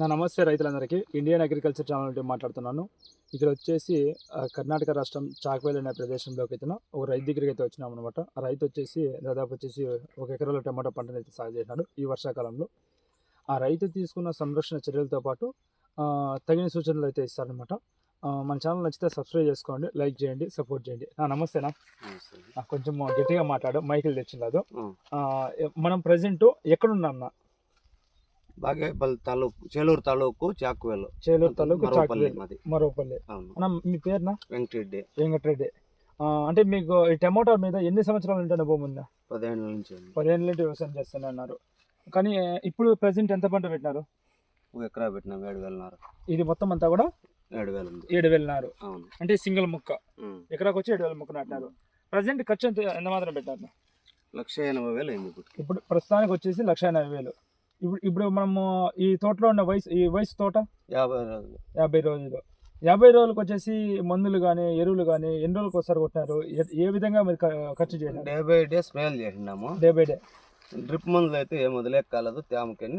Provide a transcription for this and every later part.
నా నమస్తే రైతులందరికీ. ఇండియన్ అగ్రికల్చర్ ఛానల్ నుండి మాట్లాడుతున్నాను. ఇక్కడ వచ్చేసి కర్ణాటక రాష్ట్రం చాక్వేల్ అనే ప్రదేశంలోకి అయితే ఒక రైతు దగ్గరికి అయితే వచ్చినాం అనమాట ఆ రైతు వచ్చేసి దాదాపు వచ్చేసి ఒక ఎకరాలో టమాటా పంటను అయితే సాగు చేసినాడు ఈ వర్షాకాలంలో. ఆ రైతు తీసుకున్న సంరక్షణ చర్యలతో పాటు తగిన సూచనలు అయితే ఇస్తారనమాట మన ఛానల్ నచ్చితే సబ్స్క్రైబ్ చేసుకోండి లైక్ చేయండి సపోర్ట్ చేయండి. నా నమస్తేనా కొంచెం గట్టిగా మాట్లాడు మైకిల్ తెచ్చిలేదు ఉం. మనం ప్రజెంట్ ఎక్కడున్నాం బాగేపల్లి తాలూకు చేలూరు తాలూకు చాకువేలు. చేలూరు తాలూకు మరోపల్లి మాది. మరోపల్లి. అన్న మీ పేరునా? వెంకటరెడ్డి. వెంకటరెడ్డి. అంటే మీకు ఈ టమాటో మీద ఎన్ని సంవత్సరాల నుండి అనుభవం ఉందా పదిహేను నుంచి. పదిహేను నుండి వ్యవసాయం చేస్తున్నారు కానీ ఇప్పుడు ప్రజెంట్ ఎంత పంట పెట్టినారు? ఒక ఎకరా పెట్టినాం ఏడు వేలన్నర ఇది మొత్తం అంతా కూడా ఏడు వేలు ఉంది. ఏడు వేలన్నారు అంటే సింగిల్ ముక్క. ఎకరాకు వచ్చి ఏడు వేల ముక్క నాటినారు ప్రజెంట్ ఖర్చు ఎంత ఎంత మాత్రం పెట్టారు? లక్ష ఎనభై వేలు అయింది ఇప్పుడు ఇప్పుడు ప్రస్తుతానికి వచ్చేసి లక్ష ఎనభై వేలు. ఇప్పుడు ఇప్పుడు మనము ఈ తోటలో ఉన్న వయసు ఈ వయసు తోట? యాభై రోజులు. యాభై రోజులు. యాభై రోజులకు వచ్చేసి మందులు కానీ ఎరువులు కానీ ఎన్ని రోజులకు ఒకసారి కొట్టినారు? ఏ- విధంగా మీరు ఖర్చు చేసినారు డే బై డే స్ప్రేలు చేసినాము. Day by day. డ్రిప్ మందులు అయితే ఏం వదిలేక కాలేదు తేమకని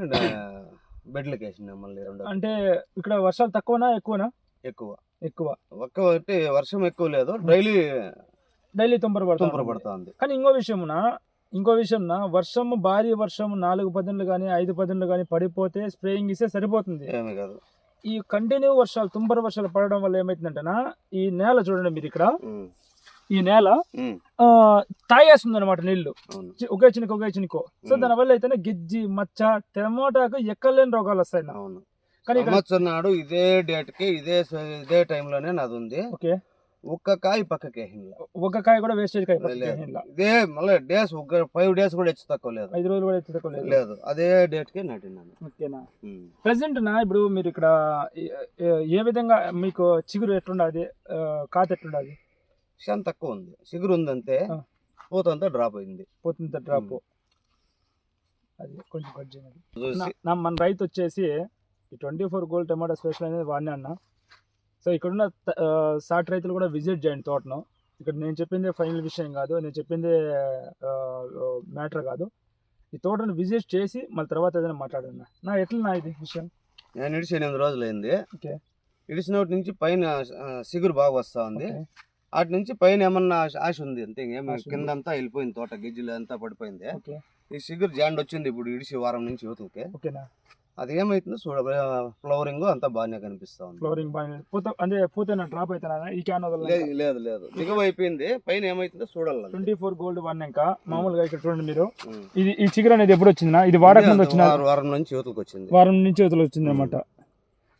బెడ్లకు వేసినాం మళ్ళీ రెండు. అంటే ఇక్కడ వర్షాలు తక్కువనా ఎక్కువనా? ఎక్కువ. ఎక్కువ. ఒక్క ఒకటి వర్షం ఎక్కువ లేదు డైలీ డైలీ తుంపర పడుతుంది పడుతుంది కానీ ఇంకో విషయమున ఇంకో విషయంన వర్షం భారీ వర్షం నాలుగు పదులు కానీ ఐదు పదులు కానీ పడిపోతే స్ప్రేయింగ్ ఇస్తే సరిపోతుంది. ఏమీ కాదు. ఈ కంటిన్యూ వర్షాలు తుంపర వర్షాలు పడడం వల్ల ఏమైతుందంటేనా ఈ నేల చూడండి మీరు ఇక్కడ. ఈ నేల తాగేస్తుంది అనమాట నీళ్ళు. ఒకే చినుకు ఒకే చినుకో. సో ఉం. దానివల్ల అయితేనే గిజ్జి మచ్చ టమోటాకు ఎక్కలేని రోగాలు వస్తాయి కానీ సంవత్సరం నాడు ఇదే డేట్కి ఇదే ఇదే టైంలోనే నాది ఉంది ఓకే. ఒక్క కాయ పక్కకి వేసింది ఒక కాయ కూడా వేస్టేజ్ కాయ లేదు. ఇదే మళ్ళీ డేస్ ఒక ఫైవ్ డేస్ కూడా హెచ్చు తక్కువ లేదు. ఐదు రోజులు కూడా ఎత్తుకోలేదు లేదు. అదే డేట్కి నాటినాను ఓకేనా? ఉమ్. ప్రజెంట్ నా ఇప్పుడు మీరు ఇక్కడ ఏ- విధంగా మీకు చిగురు ఎట్లుండదు? కాత ఎట్లుండదు? షన్ తక్కువ ఉంది. సిగురు ఉందంతే ఆ. పూత అంతా డ్రాప్ అయింది. పోతుంది డ్రాప్ అది కొంచెం కట్ చేయండి. నా మన రైతు వచ్చేసి ఈ twenty four gold tomato special అనేది వాడినా అన్న. సో ఇక్కడున్న సాటి రైతులు కూడా విజిట్ చేయండి తోటను. ఇక్కడ నేను చెప్పింది ఫైనల్ విషయం కాదు నేను చెప్పింది మ్యాటర్ కాదు. ఈ తోటను విజిట్ చేసి మళ్ళీ తర్వాత ఏదైనా మాట్లాడండి నా ఎట్లా నా ఇది విషయం? నేను ఇడిచి ఎనిమిది రోజులు అయింది ఓకే ఇడిచినోటి నుంచి పైన సిగురు బాగా వస్తా ఉంది. అటు నుంచి పైన ఏమన్నా ఆశ- ఉంది అంతే ఇంకేం ఆశ ఉంది. కింద అంతా వెళ్ళిపోయింది తోట గిజ్జులు అంతా పడిపోయింది ఈ సిగురు జాండ్ వచ్చింది ఇప్పుడు ఇడిచి వారం నుంచి యువతలకి. ఓకేనా? అది ఏమైతుందో చూడ ఫ్లవరింగ్ అంతా బాగానే కనిపిస్తా ఉంది. ఫ్లోరింగ్ బాగా పూత అంటే పూత డ్రాప్ అవుతున్నా ఈ క్యాన్ లేదు లేదు లేదు. దిగువ అయిపోయింది పైన ఏమైతుందో చూడాలి ట్వంటీ ఫోర్ గోల్డ్ వాడినాక మామూలుగా ఇక్కడ చూడండి మీరు. ఇది ఈ చిగురు అనేది ఎప్పుడు వచ్చిందా ఇది వాడక ముందు వచ్చిన వారం- నుంచి యువతలకు వచ్చింది. వారం నుంచి వదిలి వచ్చింది అనమాట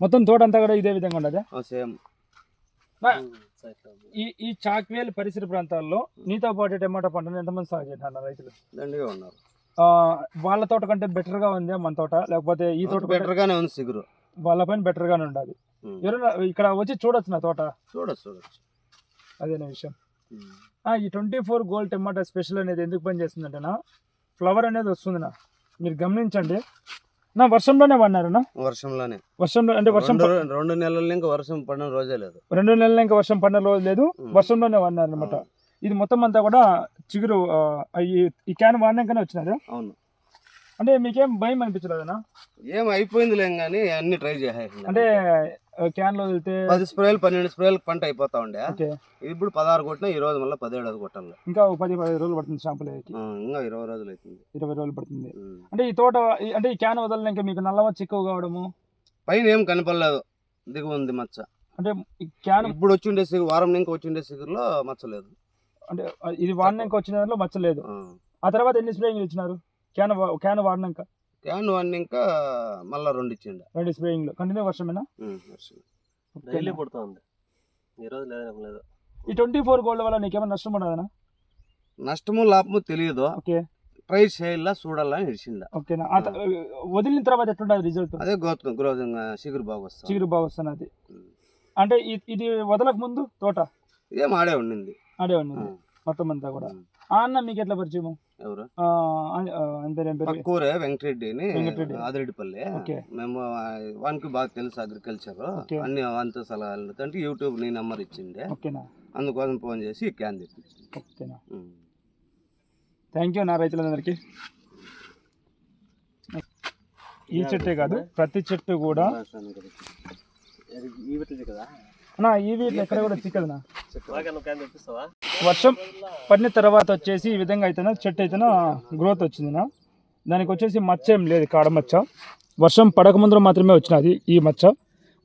మొత్తం తోట అంతా కూడా ఇదే విధంగా ఉండదు? సేమ్. ఈ ఈ చాక్వేల్ పరిసర ప్రాంతాల్లో నీతో పాటు టమాటా పంటను ఎంతమంది సాగు చేస్తున్నారు రైతులు? దండిగా ఉన్నారు. వాళ్ళ తోట కంటే బెటర్గా ఉంది మన తోట? లేకపోతే ఈ తోట బెటర్ గానే ఉంది సిగురు. వాళ్ళ పైన బెటర్ గానే ఉండాలి. ఎవరైనా ఇక్కడ వచ్చి చూడొచ్చు నా తోట? చూడొచ్చు చూడొచ్చు. అదేనా విషయం? ఈ twenty four gold tomato special అనేది ఎందుకు పని చేస్తుందంటేనా? ఫ్లవర్ అనేది వస్తుంది నా మీరు గమనించండి. నా వర్షంలోనే పడినారనా? వర్షంలోనే. వర్షంలో అంటే వర్షం రెండు నెలల ఇంకా వర్షం పడిన రోజే లేదు. రెండు నెలలు ఇంకా వర్షం పడిన రోజు లేదు. వర్షంలోనే వాడినారు అనమాట ఇది మొత్తం అంతా కూడా చిగురు ఈ- క్యాన్ వాడినాకనే వచ్చినది అవును. అంటే మీకేం భయం అనిపించలేదనా ఏం అయిపోయిందిలే కానీ అన్ని ట్రై చేసేసి అంటే క్యాన్లో వెళ్తే పది స్ప్రేలు పన్నెండు స్ప్రేలు పంట అయిపోతా ఉండే. ఇప్పుడు పదహారు కొట్టినా ఈ రోజు మళ్ళీ పదిహేడు కొట్టాలి. ఇంకా పది పదిహేను రోజులు పడుతుంది షాంపులు ఇంకా ఇరవై రోజులు అవుతుంది. ఇరవై రోజులు పడుతుంది. అంటే ఈ తోట అంటే ఈ క్యాన్ వదలనాక మీకు నల్లవచ్చి ఎక్కువ కావడము? పైన ఏం కనపడలేదు. దిగు ఉంది మచ్చ. అంటే ఈ క్యాన్ ఇప్పుడు వచ్చిండే సిగురు వారం ఇంకా వచ్చిండే సిగురులో మచ్చలేదు అంటే ఇది వాడినాక వచ్చిన దాంట్లో మచ్చలేదు. ఆ. ఆ తర్వాత ఎన్ని స్ప్రేయింగ్లు ఇచ్చినారు? క్యాన్ వా- క్యాన్ వాడినాక? క్యాన్ వన్ ఇంకా మళ్ళా రెండు ఇచ్చిండే. రెండు స్ప్రేయింగ్లు. కంటిన్యూ వర్షమేనా. డైలీ పడుతుంది ఈ రోజు లేదు లేదు. ఈ ట్వంటీ ఫోర్ గోల్డ్ వల్ల నీకేమైనా నష్టం ఉండదనా నష్టము లాభము తెలియదు. ఓకే. ట్రై చేయాలా చూడాలా ఇడిచిండ. ఓకేనా? వదిలిన తర్వాత ఎట్లుండదు రిజల్ట్ అదే గోతు గ్రోత్ సిగురు బాగా వస్తుంది. చిగురు బాగా వస్తున్నది అంటే ఇ- ఇది వదలక ముందు తోట? ఏం ఆడే ఉండింది. ఆడే ఉన్నది ఉమ్. మొత్తం అంతా కూడా. ఆ అన్న మీకు ఎట్లా పరిచయం? ఎవరు? పక్కూరే వెంకటరెడ్డి అని వెంకటరెడ్డి. ఆదిరెడ్డిపల్లి. మేము వానికి బాగా తెలుసు అగ్రికల్చర్. అన్ని అంత సలహాలు అంటే యూట్యూబ్ నీ నెంబర్ ఇచ్చిండే. అందుకోసం ఫోన్ చేసి క్యాన్ తెప్పించింది. థ్యాంక్ యూ నా రైతులందరికీ. ఈ చెట్టే కాదు ప్రతి చెట్టు కూడా కదా? నా ఈ వీటిలో ఎక్కడ కూడా చిక్కదునా వర్షం పడిన తర్వాత వచ్చేసి ఈ విధంగా అయితేనా చెట్టు అయితేనా గ్రోత్ వచ్చిందినా? దానికి వచ్చేసి మచ్చ ఏం లేదు కాడ మచ్చ. వర్షం పడక ముందర మాత్రమే వచ్చినది ఈ మచ్చ.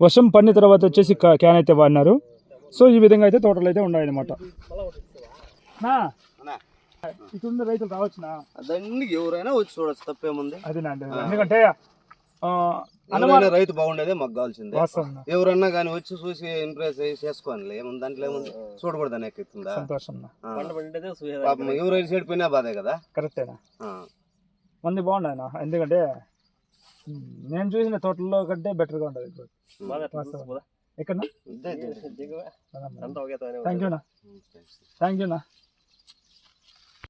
వర్షం పడిన తర్వాత వచ్చేసి క్యాన్ అయితే వాడినారు. సో ఈ విధంగా అయితే తోటలు అయితే ఉన్నాయి అనమాట అన్నా. రైతులు రావచ్చునా? దాన్ని ఎవరైనా వచ్చి చూడొచ్చు తప్పేముంది? అది నా. ఎందుకంటే ఎవరైనా రైతు బాగుండేదే మాకు కావాల్సిందే. ఎవరన్నా కానీ వచ్చి చూసి ఇంప్రెస్ చేసుకోవాలి ఏముంది? దాంట్లో ఏముంది? చూడకూడదు ఎక్కుతుందా. పంట పండింటే పాపం ఎవరైనా చెడిపోయినా బాధే కదా. కరెక్టేనా. మంది బాగున్నాయి నా. ఎందుకంటే నేను చూసిన తోటల్లో కంటే బెటర్గా ఉంటుంది ఇప్పుడు. ఎక్కడ థ్యాంక్ యూ నా. థ్యాంక్ యూ నా.